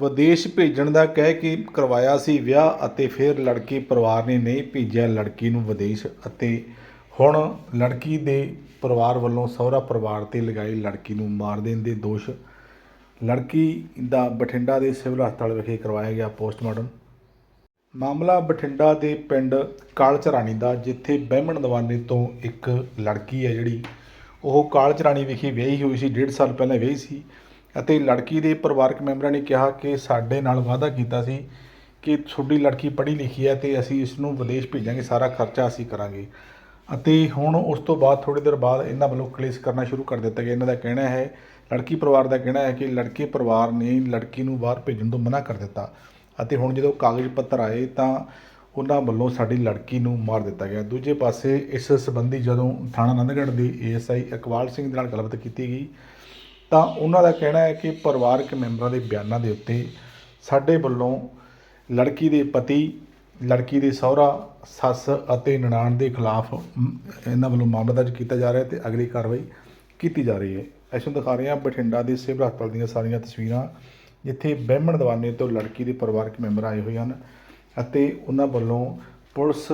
ਵਿਦੇਸ਼ ਭੇਜਣ ਦਾ ਕਹਿ ਕੇ ਕਰਵਾਇਆ ਸੀ ਵਿਆਹ ਅਤੇ ਫਿਰ ਲੜਕੀ ਪਰਿਵਾਰ ਨੇ ਨਹੀਂ ਭੇਜਿਆ। ਲੜਕੀ ਨੂੰ ਵਿਦੇਸ਼ ਅਤੇ ਹੁਣ ਲੜਕੀ ਦੇ ਪਰਿਵਾਰ ਵੱਲੋਂ ਸਹੁਰਾ ਪਰਿਵਾਰ ਤੇ ਲਗਾਈ ਲੜਕੀ ਨੂੰ ਮਾਰ ਦੇਣ ਦੇ ਦੋਸ਼। ਲੜਕੀ ਦਾ ਬਠਿੰਡਾ ਦੇ ਸਿਵਲ ਹਸਪਤਾਲ ਵਿਖੇ ਕਰਵਾਇਆ ਗਿਆ ਪੋਸਟਮਾਰਟਮ। ਮਾਮਲਾ ਬਠਿੰਡਾ ਦੇ ਪਿੰਡ ਕਾਲਚਰਾਣੀ ਦਾ, ਜਿੱਥੇ ਬਹਿਮਣ ਦਵਾਨੇ ਤੋਂ ਇੱਕ ਲੜਕੀ ਹੈ ਜਿਹੜੀ, ਉਹ ਕਾਲਚਰਾਣੀ ਵਿਖੇ ਵਿਆਹੀ ਹੋਈ ਸੀ 1.5 ਸਾਲ ਪਹਿਲਾਂ ਵਿਆਹੀ ਸੀ। ਅਤੇ ਲੜਕੀ ਦੇ ਪਰਿਵਾਰਕ ਮੈਂਬਰਾਂ ਨੇ ਕਿਹਾ ਕਿ ਸਾਡੇ ਨਾਲ ਵਾਅਦਾ ਕੀਤਾ ਸੀ ਕਿ ਤੁਹਾਡੀ ਲੜਕੀ ਪੜ੍ਹੀ ਲਿਖੀ ਹੈ ਤੇ ਅਸੀਂ ਇਸ ਨੂੰ ਵਿਦੇਸ਼ ਭੇਜਾਂਗੇ, ਸਾਰਾ ਖਰਚਾ ਅਸੀਂ ਕਰਾਂਗੇ। ਅਤੇ ਹੁਣ ਉਸ ਤੋਂ ਬਾਅਦ ਥੋੜੀ ਦੇਰ ਬਾਅਦ ਇਹਨਾਂ ਵੱਲੋਂ ਕਲੇਸ਼ ਕਰਨਾ ਸ਼ੁਰੂ ਕਰ ਦਿੱਤਾ ਗਿਆ। ਇਹਨਾਂ ਦਾ ਕਹਿਣਾ ਹੈ, ਲੜਕੀ ਪਰਿਵਾਰ ਦਾ ਕਹਿਣਾ ਹੈ ਕਿ ਲੜਕੇ ਪਰਿਵਾਰ ਨੇ ਲੜਕੀ ਨੂੰ ਬਾਹਰ ਭੇਜਣ ਤੋਂ ਮਨਾ ਕਰ ਦਿੱਤਾ ਅਤੇ ਹੁਣ ਜਦੋਂ ਕਾਗਜ਼ ਪੱਤਰ ਆਏ ਤਾਂ ਉਹਨਾਂ ਵੱਲੋਂ ਸਾਡੀ ਲੜਕੀ ਨੂੰ ਮਾਰ ਦਿੱਤਾ ਗਿਆ। ਦੂਜੇ ਪਾਸੇ ਇਸ ਸੰਬੰਧੀ ਜਦੋਂ ਥਾਣਾ ਨੰਦਗੜ੍ਹ ਦੇ ਏਐਸਆਈ ਇਕਬਾਲ ਸਿੰਘ ਦੇ ਨਾਲ ਗੱਲਬਾਤ ਕੀਤੀ ਗਈ ਤਾਂ ਉਹਨਾਂ ਦਾ ਕਹਿਣਾ ਹੈ ਕਿ ਪਰਿਵਾਰਕ ਮੈਂਬਰਾਂ ਦੇ ਬਿਆਨਾਂ ਦੇ ਉੱਤੇ ਸਾਡੇ ਵੱਲੋਂ ਲੜਕੀ ਦੇ ਪਤੀ, ਲੜਕੀ ਦੇ ਸਹੁਰਾ, ਸੱਸ ਅਤੇ ਨਨਾਣ ਦੇ ਖਿਲਾਫ ਇਹਨਾਂ ਵੱਲੋਂ ਮਾਮਲਾ ਦਰਜ ਕੀਤਾ ਜਾ ਰਿਹਾ ਹੈ ਤੇ ਅਗਲੀ ਕਾਰਵਾਈ ਕੀਤੀ ਜਾ ਰਹੀ ਹੈ। ਅਸੀਂ ਦਿਖਾ ਰਹੇ ਹਾਂ ਬਠਿੰਡਾ ਦੇ ਸਿਵਲ ਹਸਪਤਾਲ ਦੀਆਂ ਸਾਰੀਆਂ ਤਸਵੀਰਾਂ, ਜਿੱਥੇ ਬਹਿਮਣ ਦਵਾਨੇ ਤੋਂ ਲੜਕੀ ਦੇ ਪਰਿਵਾਰਕ ਮੈਂਬਰ ਆਏ ਹੋਏ ਹਨ ਅਤੇ ਉਹਨਾਂ ਵੱਲੋਂ ਪੁਲਿਸ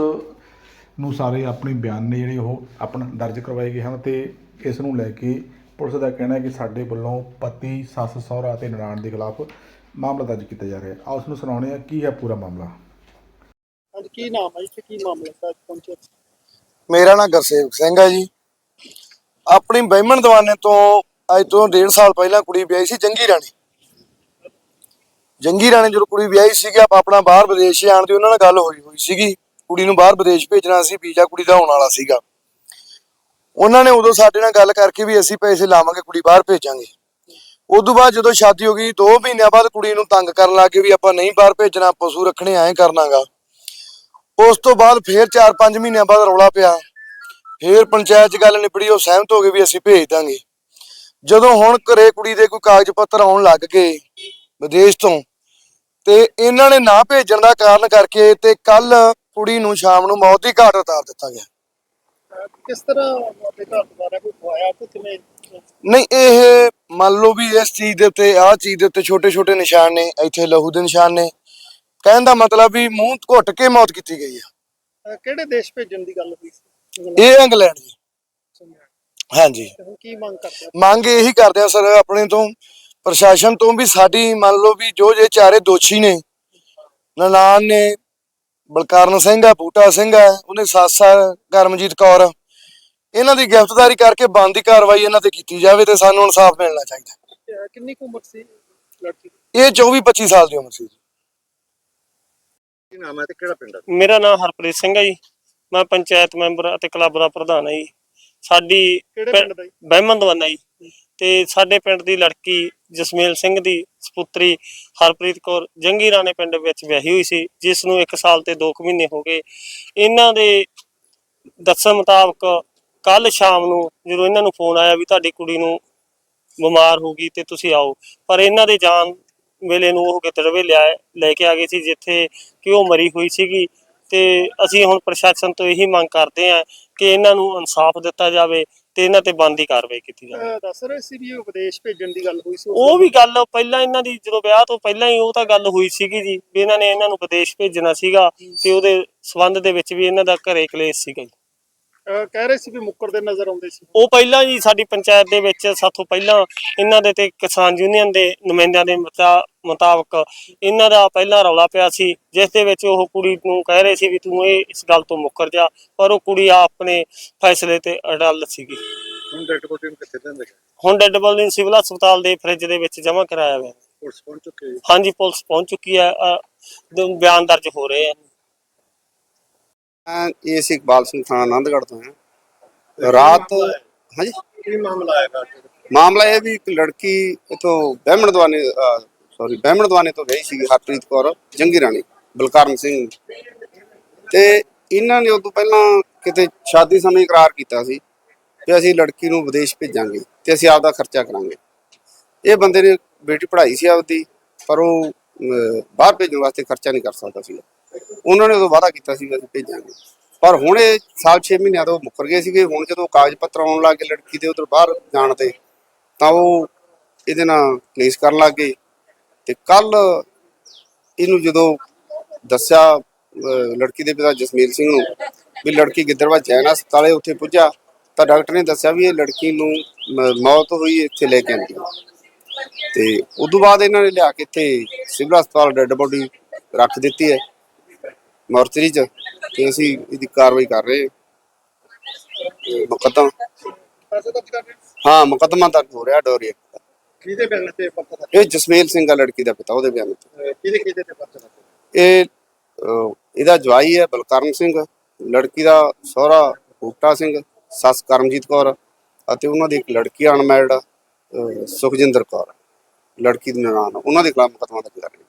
ਨੂੰ ਸਾਰੇ ਆਪਣੇ ਬਿਆਨ ਨੇ ਜਿਹੜੇ ਉਹ ਆਪਣਾ ਦਰਜ ਕਰਵਾਏ ਗਏ ਹਨ ਤੇ ਇਸ ਨੂੰ ਲੈ ਕੇ ਪੁਲਿਸ ਦਾ ਕਹਿਣਾ ਹੈ ਕਿ ਸਾਡੇ ਵੱਲੋਂ ਪਤੀ ਸੱਸ ਸਹੁਰਾ ਅਤੇ ਨਨਾਣ ਦੇ ਖਿਲਾਫ ਮਾਮਲਾ ਦਰਜ ਕੀਤਾ ਜਾ ਰਿਹਾ ਹੈ। ਆਓ ਉਸ ਨੂੰ ਸੁਣਾਉਂਦੇ ਹਾਂ ਕੀ ਹੈ ਪੂਰਾ ਮਾਮਲਾ। ਅੱਜ ਕੀ ਨਾਮ ਹੈ ਇੱਥੇ ਕੀ ਮਾਮਲਾ ਹੈ ਅੱਜ ਪਹੁੰਚੇ ਮੇਰਾ ਨਾਮ ਗੁਰਸੇਵਕ ਸਿੰਘ ਹੈ ਜੀ। ਆਪਣੀ ਬਹਿਮਣ ਦਵਾਨੇ ਤੋਂ ਅੱਜ ਤੋਂ 1.5 ਸਾਲ ਪਹਿਲਾਂ ਕੁੜੀ ਵਿਆਹੀ ਸੀ ਜੰਗੀ ਰਾਣੀ। ਜੰਗੀ ਰਾਣੀ ਜਦੋਂ ਕੁੜੀ ਵਿਆਹੀ ਸੀਗੀ ਆਪਾਂ ਆਪਣਾ ਬਾਹਰ ਵਿਦੇਸ਼ ਜਾਣ ਦੀ ਉਹਨਾਂ ਨਾਲ ਗੱਲ ਹੋਈ ਹੋਈ ਸੀਗੀ। ਕੁੜੀ ਨੂੰ ਬਾਹਰ ਵਿਦੇਸ਼ ਭੇਜਣਾ ਸੀ ਵੀਜ਼ਾ ਕੁੜੀ ਦਾ ਆਉਣ ਵਾਲਾ ਸੀਗਾ। ਉਹਨਾਂ ਨੇ ਉਦੋਂ ਸਾਡੇ ਨਾਲ ਗੱਲ ਕਰਕੇ ਵੀ ਅਸੀਂ ਪੈਸੇ ਲਾਵਾਂਗੇ, ਕੁੜੀ ਬਾਹਰ ਭੇਜਾਂਗੇ। ਉਦੋਂ ਬਾਅਦ ਜਦੋਂ ਸ਼ਾਦੀ ਹੋ ਗਈ 2 ਮਹੀਨਿਆਂ ਬਾਅਦ ਕੁੜੀ ਨੂੰ ਤੰਗ ਕਰਨ ਲੱਗੇ ਵੀ ਆਪਾਂ ਨਹੀਂ ਬਾਹਰ ਭੇਜਣਾ ਪਸ਼ੂ ਰੱਖਣੇ ਐਂ ਕਰਨਾਗਾ। ਉਸ ਤੋਂ ਬਾਅਦ ਫੇਰ 4-5 ਮਹੀਨਿਆਂ ਬਾਅਦ ਰੌਲਾ ਪਿਆ। ਫੇਰ ਪੰਚਾਇਤ 'ਚ ਗੱਲ ਨਿਬੜੀ, ਉਹ ਸਹਿਮਤ ਹੋ ਗਏ ਵੀ ਅਸੀਂ ਭੇਜ ਦਾਂਗੇ। ਜਦੋਂ ਹੁਣ ਘਰੇ ਕੁੜੀ ਦੇ ਕੋਈ ਕਾਗਜ਼ ਪੱਤਰ ਆਉਣ ਲੱਗ ਗਏ ਵਿਦੇਸ਼ ਤੋਂ, ਤੇ ਇਹਨਾਂ ਨੇ ਨਾ ਭੇਜਣ ਦਾ ਕਾਰਨ ਕਰਕੇ ਤੇ ਕੱਲ ਕੁੜੀ ਨੂੰ ਸ਼ਾਮ ਨੂੰ ਮੌਤ ਦੀ ਘਾਟ ਉਤਾਰ ਦਿੱਤਾ ਗਿਆ। ਕਿਸ ਤਰ੍ਹਾਂ ਆਪਣੇ ਘਰ ਦੁਬਾਰਾ ਕੋਈ ਖਵਾਇਆ ਤੇ ਕਿਵੇਂ ਨਹੀਂ ਇਹ ਮੰਨ ਲਓ ਵੀ ਇਸ ਚੀਜ਼ ਦੇ ਉੱਤੇ ਆਹ ਚੀਜ਼ ਦੇ ਉੱਤੇ ਛੋਟੇ ਛੋਟੇ ਨਿਸ਼ਾਨ ਨੇ ਇੱਥੇ ਲਹੂ ਦੇ ਨਿਸ਼ਾਨ ਨੇ। ਕਹਿਣ ਦਾ ਮਤਲਬ ਵੀ ਮੂੰਹ ਘੁੱਟ ਕੇ ਮੌਤ ਕੀਤੀ ਗਈ ਆ। ਅਹ ਕਿਹੜੇ ਦੇਸ਼ ਭੇਜਣ ਦੀ ਗੱਲ ਹੋਈ ਸੀ? ਇਹ ਇੰਗਲੈਂਡ ਜੀ। ਹਾਂਜੀ। ਤੇ ਹੁਣ ਕੀ ਮੰਗ ਕਰਦੇ ਹੋ? ਮੰਗ ਇਹੀ ਕਰਦੇ ਆ ਸਰ ਆਪਣੇ ਤੋਂ ਪ੍ਰਸ਼ਾਸਨ ਤੋਂ ਵੀ ਸਾਡੀ ਮੰਨ ਲਓ ਵੀ ਜੋ ਜੇ ਚਾਰੇ ਦੋਸ਼ੀ ਨੇ ਨਨਾਣ ਨੇ ਬਲਕਾਰਨ ਸਿੰਘ ਆ ਬੂਟਾ ਸਿੰਘ ਆ ਉਹਨੇ ਸੱਸ ਕਰਮਜੀਤ ਕੌਰ ਇਹਨਾਂ ਦੀ ਗ੍ਰਿਫਤਾਰੀ ਕਰਕੇ ਬੰਦੀ ਕਾਰਵਾਈ ਇਹਨਾਂ ਤੇ ਕੀਤੀ ਜਾਵੇ ਤੇ ਸਾਨੂੰ ਇਨਸਾਫ ਮਿਲਣਾ ਚਾਹੀਦਾ ਕਿੰਨੀ ਕੁ ਉਮਰ ਸੀ ਲੜਕੀ? ਇਹ 24 25 ਸਾਲ ਦੀ ਉਮਰ ਸੀ ਜੀ। ਕੀ ਨਾਮ ਹੈ ਤੇ ਕਿਹੜਾ ਪਿੰਡ ਹੈ ਮੇਰਾ ਨਾਮ ਹਰਪ੍ਰੀਤ ਸਿੰਘ ਹੈ ਜੀ ਮੈਂ ਪੰਚਾਇਤ ਮੈਂਬਰ ਅਤੇ ਕਲੱਬ ਦਾ ਪ੍ਰਧਾਨ ਹਾਂ ਜੀ ਸਾਡੀ ਕਿਹੜੇ ਪਿੰ- ਪਿੰਡ ਦਾ ਜੀ? ਬਹਿਮਨ ਦਵਾਨਾ ਜੀ ਤੇ ਸਾਡੇ ਪਿੰਡ ਦੀ ਲੜਕੀ ਜਸਮੇਲ ਸਿੰਘ ਦੀ ਸੁਪੁੱਤਰੀ ਹਰਪ੍ਰੀਤ ਕੌਰ ਜੰਗੀ ਰਾਣੇ ਪਿੰਡ ਵਿੱਚ ਵਿਆਹੀ ਹੋਈ ਸੀ ਜਿਸ ਨੂੰ 1 ਸਾਲ ਤੇ 2 ਮਹੀਨੇ ਹੋ ਗਏ। ਇਹਨਾਂ ਦੇ ਦੱਸਣ ਮੁਤਾਬਕ ਕੱਲ ਸ਼ਾਮ ਨੂੰ ਜਦੋਂ ਇਹਨਾਂ ਨੂੰ ਫੋਨ ਆਇਆ ਵੀ ਤੁਹਾਡੀ ਕੁੜੀ ਨੂੰ ਬਿਮਾਰ ਹੋ ਗਈ ਤੇ ਤੁਸੀਂ ਆਓ, ਪਰ ਇਹਨਾਂ ਦੇ ਜਾਣ ਵੇਲੇ ਨੂੰ ਉਹ ਕਿਤਰਵੇ ਲਿਆ, ਲੈ ਕੇ ਆ ਗਏ ਸੀ ਜਿੱਥੇ ਕਿ ਉਹ ਮਰੀ ਹੋਈ ਸੀਗੀ। ਤੇ ਅਸੀਂ ਹੁਣ ਪ੍ਰਸ਼ਾਸਨ ਤੋਂ ਇਹੀ ਮੰਗ ਕਰਦੇ ਹਾਂ ਕਿ ਇਹਨਾਂ ਨੂੰ ਇਨਸਾਫ ਦਿੱਤਾ ਜਾਵੇ ਤੇ ਇਹਨਾਂ ਤੇ ਬੰਦੀ ਕਾਰਵਾਈ ਕੀਤੀ ਜਾਵੇ। ਅਹ ਦੱਸ ਰਹੇ ਸੀ ਵੀ ਉਹ ਵਿਦੇਸ਼ ਭੇਜਣ ਦੀ ਗੱਲ ਹੋਈ ਸੀ ਉਸ ਉਹ ਵੀ ਗੱਲ ਪਹਿਲਾਂ ਇਹਨਾਂ ਦੀ ਜਦੋਂ ਵਿਆਹ ਤੋਂ ਪਹਿਲਾਂ ਹੀ ਉਹ ਤਾਂ ਗੱਲ ਹੋਈ ਸੀਗੀ ਜੀ ਵੀ ਇਹਨਾਂ ਨੇ ਇਹਨਾਂ ਨੂੰ ਵਿਦੇਸ਼ ਭੇਜਣਾ ਸੀਗਾ ਤੇ ਉਹਦੇ ਸਬੰਧ ਦੇ ਵਿੱਚ ਵੀ ਇਹਨਾਂ ਦਾ ਘਰੇ ਕਲੇਸ਼ ਸੀਗਾ ਜੀ। ਕਹਿ ਰਹੇ ਸੀ ਵੀ ਮੁੱਕਰਦੇ ਨਜ਼ਰ ਆਉਂਦੇ ਸੀ। ਉਹ ਪਹਿਲਾਂ ਜੀ ਸਾਡੀ ਪੰਚਾਇਤ ਦੇ ਵਿੱਚ ਸਾਥੋਂ ਪਹਿਲਾਂ ਇਹਨਾਂ ਦੇ ਤੇ ਕਿਸਾਨ ਯੂਨੀਅਨ ਦੇ ਨੁਮਾਇੰਦਿਆਂ ਦੇ ਮੁਤਾ- ਮੁਤਾਬਕ ਇਹਨਾਂ ਦਾ ਪਹਿਲਾਂ ਰੌਲਾ ਪਿਆ ਸੀ ਜਿਸ ਦੇ ਵਿੱਚ ਉਹ ਕੁੜੀ ਨੂੰ ਕਹਿ ਰਹੇ ਸੀ ਵੀ ਤੂੰ ਇਹ ਇਸ ਗੱਲ ਤੋਂ ਮੁੱਕਰ ਜਾ ਪਰ ਉਹ ਕੁੜੀ ਆ ਆਪਣੇ ਫੈਸਲੇ ਤੇ ਅੜਲ ਸੀਗੀ। ਹੁਣ ਡੈਡ ਬੋਡੀ ਨੂੰ ਕਿੱਥੇ ਦਿੰਦੇ ਹੁਣ ਡੈਡ ਬੋਡੀ ਸਿਵਲ ਹਸਪਤਾਲ ਦੇ ਫ੍ਰਿਜ ਦੇ ਵਿੱਚ ਜਮ੍ਹਾਂ ਕਰਾਇਆ ਹੋਇਆ। ਹੈ। ਪੁਲਿਸ ਪਹੁੰਚ ਚੁੱਕੇ ਹਾਂਜੀ ਪੁਲਿਸ ਪਹੁੰਚ ਚੁੱਕੀ ਹੈ ਬਿਆਨ ਦਰਜ ਹੋ ਰਹੇ ਹਨ ਮੈਂ ਏਸ ਇਕਬਾਲ ਸਿੰਘ ਥਾਣਾ ਆਨੰਦਗੜ੍ਹ ਤੋਂ ਹਾਂ ਰਾਤ ਹਾਂਜੀ? ਕੀ ਮਾਮਲਾ ਆਏਗਾ ਮਾਮਲਾ ਇਹ ਵੀ ਇੱਕ ਲੜਕੀ ਇਥੋਂ ਬਹਿਮਣ ਦਵਾਨੇ ਸੌਰੀ ਬਹਿਮਣ ਦਵਾਨੇ ਤੋਂ ਗਈ ਸੀ ਹਰਪ੍ਰੀਤ ਕੌਰ ਜੰਗੀ ਰਾਣੀ ਬਲਕਾਰਨ ਸਿੰਘ। ਤੇ ਇਹਨਾਂ ਨੇ ਉਦੋਂ ਪਹਿਲਾਂ ਕਿਤੇ ਸ਼ਾਦੀ ਸਮੇਂ ਇਕਰਾਰ ਕੀਤਾ ਸੀ ਕਿ ਅਸੀਂ ਲੜਕੀ ਨੂੰ ਵਿਦੇਸ਼ ਭੇਜਾਂਗੇ ਤੇ ਅਸੀਂ ਆਪਦਾ ਖਰਚਾ ਕਰਾਂਗੇ। ਇਹ ਬੰਦੇ ਨੇ ਬੇਟੀ ਪੜ੍ਹਾਈ ਸੀ ਆਪਦੀ ਪਰ ਉਹ ਬਾਹਰ ਭੇਜਣ ਵਾਸਤੇ ਖਰਚਾ ਨਹੀਂ ਕਰ ਸਕਦਾ ਸੀ ਉਹਨਾਂ ਨੇ ਉਦੋਂ ਵਾਅਦਾ ਕੀਤਾ ਸੀ ਕਿ ਅਸੀਂ ਭੇਜਾਂਗੇ। ਪਰ ਹੁਣ ਇਹ ਸਾਲ 6 ਮਹੀਨਿਆਂ ਤੋਂ ਮੁੱਕਰ ਗਏ ਸੀਗੇ। ਹੁਣ ਜਦੋਂ ਕਾਗਜ਼ ਪੱਤਰ ਆਉਣ ਲੱਗ ਗਏ ਲੜਕੀ ਦੇ ਉਧਰ ਬਾਹਰ ਜਾਣ ਤੇ, ਤਾਂ ਉਹ ਇਹਦੇ ਨਾਲ ਕੇਸ ਕਰਨ ਲੱਗ ਗਏ। ਤੇ ਕੱਲ ਇਹਨੂੰ ਜਦੋਂ ਦੱਸਿਆ ਲੜਕੀ ਦੇ ਪਿਤਾ ਜਸਮੀਲ ਸਿੰਘ ਨੂੰ ਵੀ ਲੜਕੀ ਗਿੱਦੜਵਾ ਜੈਨ ਹਸਪਤਾਲੇ ਉੱਥੇ ਪੁੱਜਾ, ਤਾਂ ਡਾਕਟਰ ਨੇ ਦੱਸਿਆ ਵੀ ਇਹ ਲੜਕੀ ਨੂੰ ਮੌਤ ਹੋਈ ਇੱਥੇ ਲੈ ਕੇ ਆਂਦੀ ਤੇ ਉਦੋਂ ਬਾਅਦ ਇਹਨਾਂ ਨੇ ਲਿਆ ਕੇ ਇੱਥੇ ਸਿਵਲ ਹਸਪਤਾਲ ਡੈੱਡ ਬੋਡੀ ਰੱਖ ਦਿੱਤੀ ਹੈ। ਮੋਰਚਰੀ 'ਚ ਤੇ ਅਸੀਂ ਇਹਦੀ ਕਾਰਵਾਈ ਕਰ ਰਹੇ ਹਾਂ। ਮੁਕੱਦਮਾ ਹਾਂ? ਮੁਕੱਦਮਾ ਦਰਜ ਹੋ ਰਿਹਾ ਡੋਰੀਆ ਕਿਹਦੇ ਬਿਆਨ ਤੇ ਪਰਚਾ ਦਰਜ ਇਹ ਜਸਮੇਲ ਸਿੰਘ ਆ ਲੜਕੀ ਦਾ ਪਿਤਾ ਉਹਦੇ ਬਿਆਨ ਤੇ। ਅਹ ਕਿਹਦੇ ਕਿਹਦੇ ਤੇ ਪਰਚਾ ਦਰਜ ਇਹ ਇਹਦਾ ਜਵਾਈ ਹੈ ਬਲਕਰਨ ਸਿੰਘ ਲੜਕੀ ਦਾ ਸਹੁਰਾ ਬੂਟਾ ਸਿੰਘ ਸੱਸ ਕਰਮਜੀਤ ਕੌਰ ਅਤੇ ਉਹਨਾਂ ਦੀ ਇੱਕ ਲੜਕੀ ਅਨਮੈਰਿਡ ਸੁਖਜਿੰਦਰ ਕੌਰ। ਲੜਕੀ ਦੀ ਨਨਾਣ ਉਹਨਾਂ ਦੇ ਖਿਲਾਫ ਮੁਕੱਦਮਾ ਦਰਜ ਕਰ ਰਹੇ।